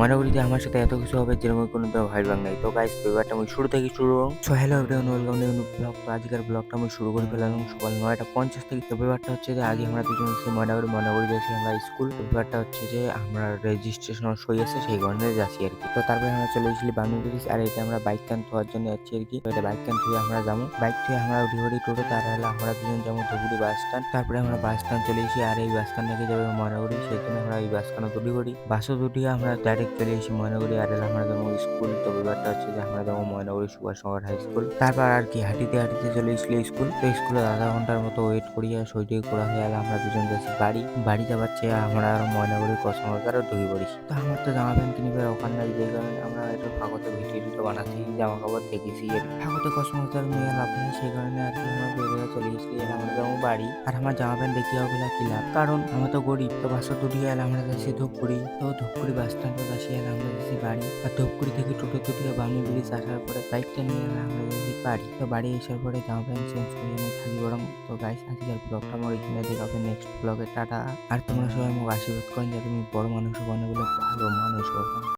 ময়নাগুড়িতে আমার সাথে এত কিছু হবে যেরকম কোনো ভাইবাং নাই। তো গাইস ব্যাপারটা আমি শুরু থেকে শুরু so hello everyone welcome new blog তো আজকের ব্লগটা আমি শুরু করে ফেলাম সকাল নয়টা পঞ্চাশ থেকে। তো ব্যাপারটা হচ্ছে যে আগে আমরা দুজন এসে ময়নাগুড়ি ময়নাগুড়ি যাচ্ছি আমরা স্কুল তো ব্যাপারটা হচ্ছে যে আমরা রেজিস্ট্রেশন সই আছে, সেই কারণে যাচ্ছি আর কি। তো তারপরে আমরা চলে বামি ব্রিজ আর এটা আমরা বাইক ক্যান ধোয়ার জন্য যাচ্ছি আর কি। এটা বাইক ক্যান ধুয়ে আমরা যাব। বাইক ধুয়ে আমরা উঠি উঠি টোটো তার হলে আমরা দুজন যাব ধুবুরি বাস স্ট্যান্ড তারপরে আমরা বাস স্ট্যান্ড চলে এসেছি। আর এই বাস স্ট্যান্ড থেকে যাবে ময়নাগুড়ি সেই জন্য আমরা এই বাস স্ট্যান্ড দুটি করি। বাসও দুটি আমরা ডাইরেক্ট চলে এসেছি ময়নাগুড়ি আর এলে যাব স্কুল, তো ব্যাপারটা হচ্ছে যে আমরা যাব ময়নাগুড়ি সুভাষনগর হাই স্কুল। তারপর আর কি, হাঁটিতে হাঁটিতে চলে এসেছিল স্কুল। তো স্কুলে আধা ঘণ্টার মতো ওয়েট করিয়া সইটই করা হয়ে গেলে আমরা দুজন যাচ্ছি বাড়ি। বাড়ি যাবার চেয়ে আমরা আর ময়নাগুড়ি কসমকারও ঢুকে পড়ি তো আমার তো জামা প্যান্ট কিনবে ওখান নাই, যে কারণে আমরা একটু ফাঁকতে ভিডিও টিডিও বানাচ্ছি, জামা কাপড় দেখেছি। ফাঁকতে কসমকার নিয়ে লাভ নেই, সেই কারণে আর কি আমরা বেরিয়ে চলে এসেছি আমরা যাব বাড়ি। আর আমার জামা প্যান্ট দেখিয়াও বেলা কি লাভ? কারণ আমরা তো গরিব, তো বাসা দুটি এলে আমরা যাচ্ছি ধূপগুড়ি। তো ধূপগুড়ি বাস স্ট্যান্ডে এলে আমরা যাচ্ছি বাড়ি। আর ধূপগুড়ি থেকে টোটো দুটিকে বামে ব্রিজ আসার পরে বাইকটা নিয়ে আমরা যাচ্ছি বাড়ি। তো বাড়ি আসার পরে জামা প্যান্ট চেঞ্জ করে আমি থাকি বরং। তো গাইস আজকের ব্লগটা আমার এখানে দেখা হবে নেক্সট ব্লগে টাটা। আর তোমরা সবাই আমাকে আশীর্বাদ করেন যাতে আমি বড় মানুষ অনেকগুলো ভালো মানুষ হব।